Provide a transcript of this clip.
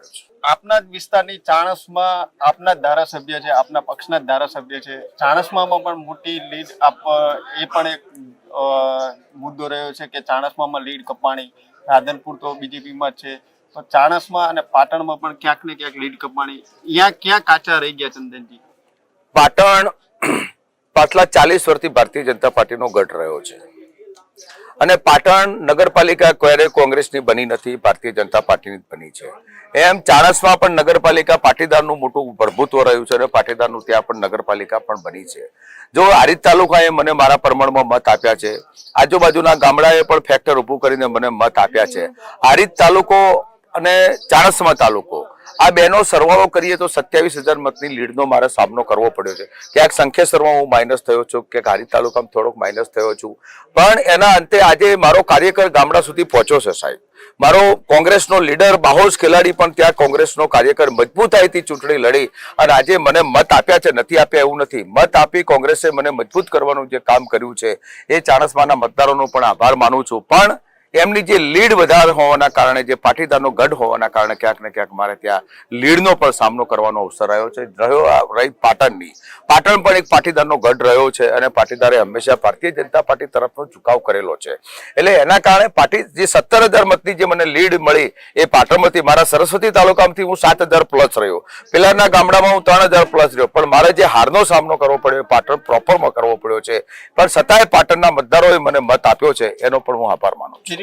પડ્યો છે આપના જ વિસ્તારની ચાણસમાં આપના ધારાસભ્ય છે, આપના પક્ષના ધારાસભ્ય છે. ચાણસમાં પણ મોટી લીડ આપ, એ પણ એક મુદ્દો રહ્યો છે કે ચાણસમાં લીડ કપાણી, રાધનપુર તો બીજેપીમાં જ છે. તો ચાણસમાં અને પાટણમાં પણ ક્યાંક ને ક્યાંક લીડ કપાણી. અહીંયા ક્યાં કાચા રહી ગયા ચંદનજી? પાટણ, પાછલા ચાલીસ વર્ષથી ભારતીય જનતા પાર્ટીનો ગઢ રહ્યો છે. અને પાટણ નગરપાલિકા ક્યારે કોંગ્રેસની બની નથી, ભારતીય જનતા પાર્ટીની બની છે. એમ ચાણસમાં પણ નગરપાલિકા પાટીદારનું મોટું પ્રભુત્વ રહ્યું છે અને પાટીદારનું ત્યાં પણ નગરપાલિકા પણ બની છે. જો આરીત તાલુકાએ મને મારા પ્રમાણમાં મત આપ્યા છે, આજુબાજુના ગામડાએ પણ ફેક્ટર ઊભું કરીને મને મત આપ્યા છે. આરીત તાલુકો અને ચાણસમા તાલુકો. આ બેનો સરવાળો કરીએ તો સત્યાવીસ હજાર મતની લીડનો મારે સામનો કરવો પડ્યો છે. ક્યાંક સંખ્યાસરમાં હું માઇનસ થયો છું કે હારી તાલુકામાં થોડોક માઇનસ થયો છું. પણ એના અંતે આજે મારો કાર્યકર ગામડા સુધી પહોંચ્યો છે સાહેબ. મારો કોંગ્રેસનો લીડર, બાહોશ ખેલાડી પણ ત્યાં કોંગ્રેસનો કાર્યકર મજબૂતાઈથી ચૂંટણી લડી અને આજે મને મત આપ્યા છે, નથી આપ્યા એવું નથી. મત આપી કોંગ્રેસે મને મજબૂત કરવાનું જે કામ કર્યું છે, એ ચાણસમાના મતદારોનો પણ આભાર માનું છું. પણ એમની જે લીડ વધારે હોવાના કારણે, જે પાટીદારનો ગઢ હોવાના કારણે ક્યાંક ને ક્યાંક મારે ત્યાં લીડનો પણ સામનો કરવાનો અવસર રહ્યો છે. રહ્યો રહી પાટણની. પાટણ પણ એક પાટીદારનો ગઢ રહ્યો છે અને પાટીદારે હંમેશા ભારતીય જનતા પાર્ટી તરફનો ઝુકાવ કરેલો છે. એટલે એના કારણે પાટી, જે સત્તર હજાર મતની જે મને લીડ મળી એ પાટણમાંથી મારા સરસ્વતી તાલુકામાંથી હું સાત હજાર પ્લસ રહ્યો. પેલાના ગામડામાં હું ત્રણ હજાર પ્લસ રહ્યો. પણ મારે જે હારનો સામનો કરવો પડ્યો, પાટણ પ્રોપરમાં કરવો પડ્યો છે. પણ છતાંય પાટણના મતદારોએ મને મત આપ્યો છે. એનો પણ હું આભાર માનું છું.